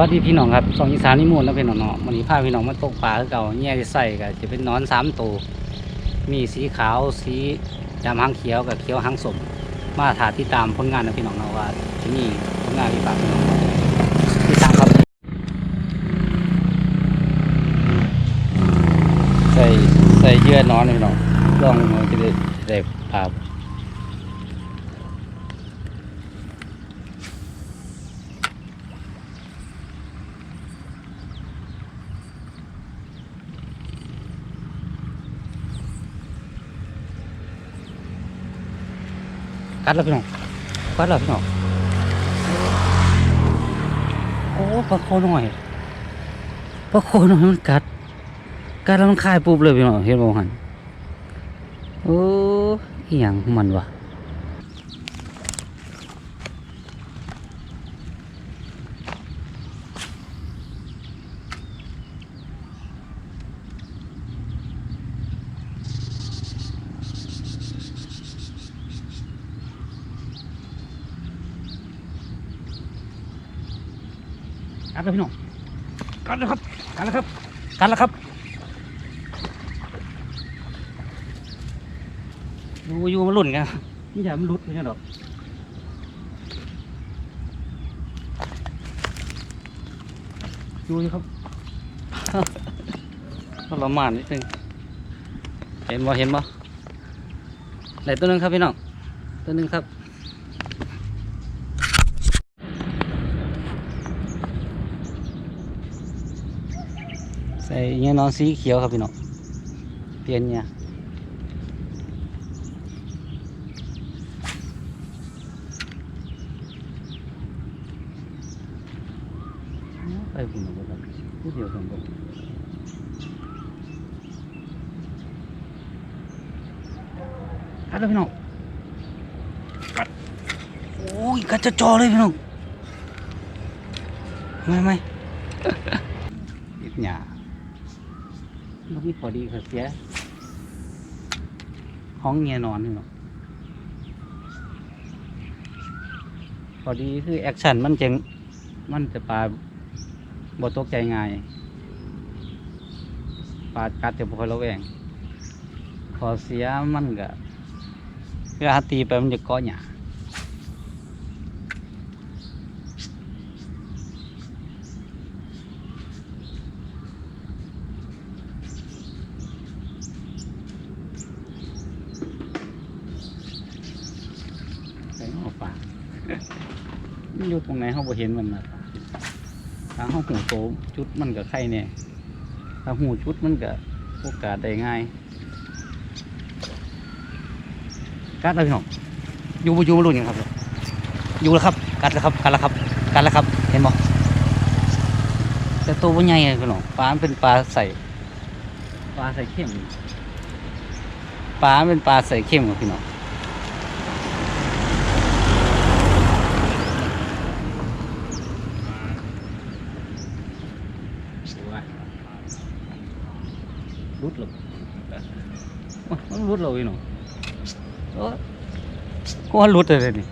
วัสดีพี่น้องครับสองอีสานนิมูลแล้วเป็นน้องเนาะวันนี้พาพี่น้องมาตกปลาเก่าแย่ที่ใส่ก็จะเป็นนอนสามตัวมีสีขาวสีดำหางเขียวกับเขียวหางสมมาถาที่ตามผลงานนะพี่น้องเนาะว่าที่นี่ผลงานที่ฝากพี่น้องที่ตามครับใส่ใส่เยื่อนอนนะพี่น้องลองมันจะได้ได้ปลา กัดแล้วพี่น้องกัดแล้วพี่น้องโอ้ปลาโคหน่อยปลาโคหน่อยมันกัด กัดแล้วมันคายปุ๊บเลยพี่น้องเห็นบ่หันโอ้อีหยังของมันวะ กัดแล้วพี่น้องกัดแล้วครับกัดแล้วครับกัดแล้วครับอยู่อยู่มันหลุ่นกันนี่อย่ามันหลุดไม่ใช่หรอกอยู่อยู่ครับทรมานนิดนึงเห็นบ่เห็นบ่ไหนตัวหนึงครับพี่น้องตัวหนึงครับ เงี้ยนอนสีเขียวครับพี่น้องเปลี่ยนเนี่ยไปพุ่นเอาไปครับผู้เดียวสองคนกัดแล้วพี่น้องกัดโอ้ยกัดจะจอเลยพี่น้องไม่ไม่นิดหยา มันมีพอดีเขาเสียห้องเงียนอนนี่เนาะพอดีคือแอคชั่นมันจะมันจะปลาบ่ตกใจง่ายปลากัดจะบ่ค่อยระแวงขอเสียมันก็เวลาตีไปมันจะเกาะหยาใส่หม้อปลา มันอยู่ตรงไหนเขาบ่เห็นมันนะถ้าเขาหูโตจุดมันก็ไข่เนี่ยถ้าหูจุดมันก็โอกาสได้ง่ายกัดแล้วพี่น้องอยู่บ่อยู่บ่รู้ยังครับอยู่แล้วครับ กัดแล้วครับกัดแล้วครับกัดแล้วครับ เห็นบ่แต่ตัวบ่ใหญ่เลยพี่น้องปลาเป็นปลาใส่ปลาใส่เข้มปลาเป็นปลาใส่เข้มครับพี่น้อง หรอมันรุดเราอีหนอก็รุดอะไรนี่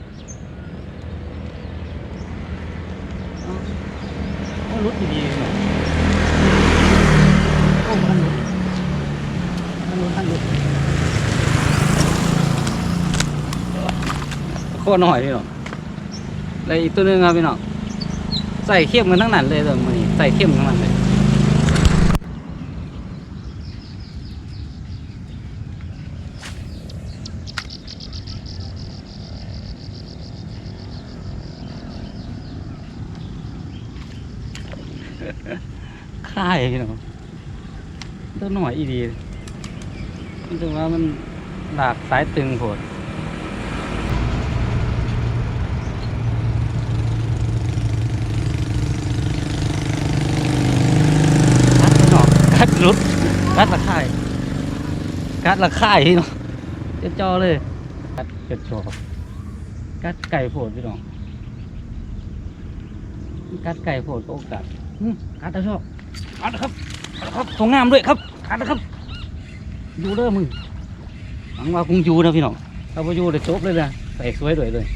ก็รุดดีเหน่อก็มัดดมันดข้อหน่อยพี่น้องอะไรอีกตัวนึงครับพี่น้องใส่เข้มกันทั้งนั้นเลยแวนนี้ใส่เข้มทั้งนั้นเลย ค่ายพี่น้องตัวหน่อยอีดีมันถึงว่ามันหลากสายตึงโผดกัดพี่น้องกัดรุดกัดละค่ายกัดละค่ายพี่น้องจะจอเลยกัดจะจอกัดไก่โผดพี่น้องกัดไก่โผดก็โอกาสกัดแล้วชอบ อาดนะครับกัดนะครับสงงามด้วยครับอาดนะครับอยู่เด้อมึงหวังว่าคงอยู่นะพี่น้องถ้าไ่อยู่เดี๋ยวจบเลยนะใส่สวยด้วยเลย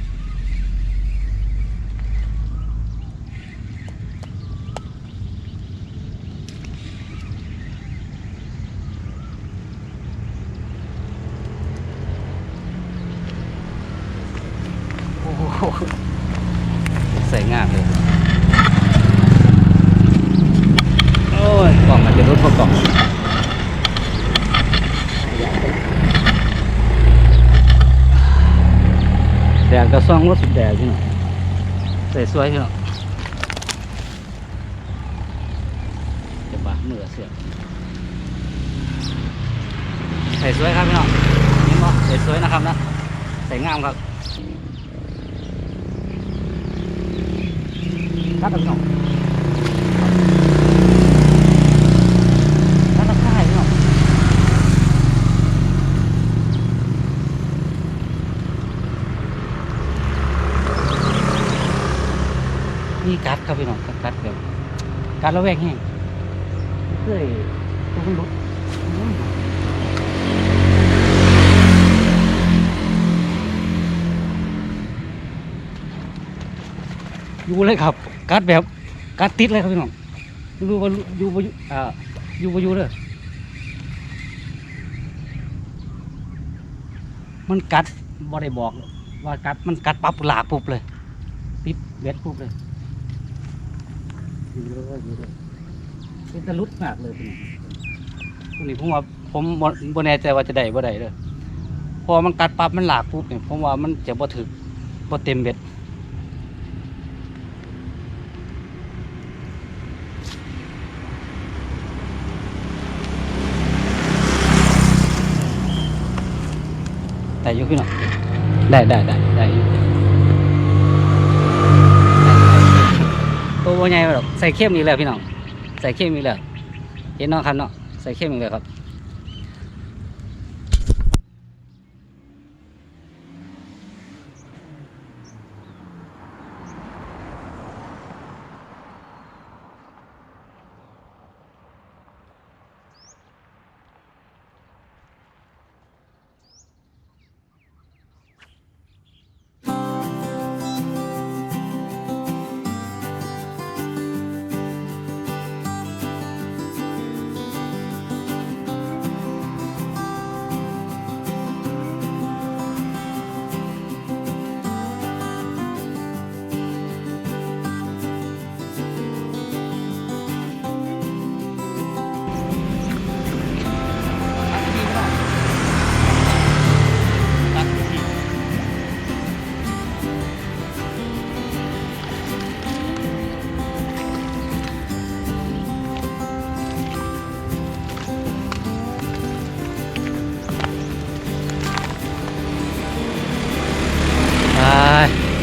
หใส่งามเลยโอ้ยกล่องมันจะรุดพอ กล่องแดดก็ซ่องรถสุดแดดพี่น้องใส่สวยพี่น้องจะบาดมือเสือกใส่สวยครับพี่น้องนี่บ่ใส่สวยนะครับนะใส่งามครับครับพี่น้องครับตะไคร้พี่น้อง นี่กัดครับพี่น้องกัดแบบกัดแล้วแวกแห้งเคยตัวมันลุกอืมอยู่เลยครับ กัดแบบกัดติดเลยครับพี่น้องดูว่าอยู่บ่อยู่อ่าอยู่บ่อยู่เลยมันกัดบ่ได้บอกว่ากัดมันกัดปั๊บหลากปุ๊บเลย ติดเบ็ดปุ๊บเลย อยู่เลยอยู่เลยเป็นตะลุดมากเลยพี่น้องตัวนี้ผมว่าผมบ่บ่แน่ใจว่าจะได้บ่ได้เลยพอมันกัดปั๊บมันหลากปุ๊บเนี่ยผมว่ามันจะบ่ถึกบ่เต็มเบ็ดได้ยู่พี่น้องได้ได้ได้ได้ อยู่ใหญ่หรอกใส่เข้มอีกแล้วพี่น้องใส่เข้มอีกแล้วเห็นเน้องครับเนาะใส่เข้มอีกแล้วครับ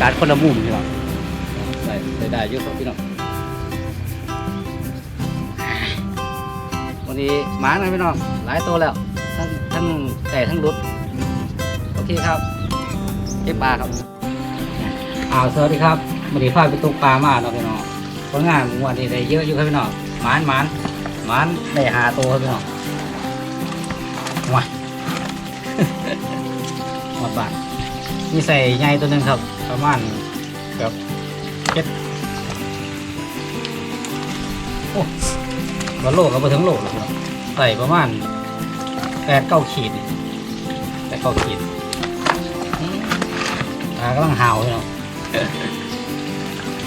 การคนละมุมพี่น้องได้ได้ได้เยอะครับพี่น้องวันนี้หมานะพี่น้องหลายตัวแล้ว ทั้งทั้งไก่ทั้งรุดโอเคครับเก็บปลาครับอ้าวสวัสดีครับวันนี้พาไปตกปลามาเนาะพี่น้องผลงานวันนี้ได้เยอะอยู่ครับพี่น้องหมานหมานหมานได้หาตัวครับพี่น้องว้ายหมดบาทนี่ใส่ใหญ่ตัวหนึ่งครับ ประมาณเกือบเจ็ดโอ้ว่าโลกับมาถึงโลหรอกครับใส่ประมาณแปดเก้าขีดแปดเก้าขีดตากำลังหาวพี่น้อง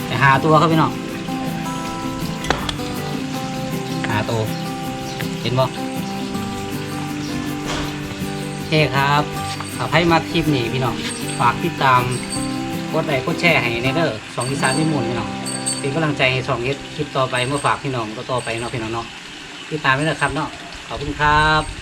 ไปหาตัวครับพี่น้องหาตัวเห็นบ่โอเคครับถ้าใครมาคลิปนี้พี่น้อง ฝากติดตาม กดไลค์กดแชร์ให้ในเด้อสองอีสานไม่หมุนพี่น้องเป็นกำลังใจให้สองเฮ็ดคลิปต่อไปเมื่อฝากพี่น้องก็ต่อไปเนาะพี่น้องเนาะติดตามไว้เลยครับเนาะขอบคุณครับ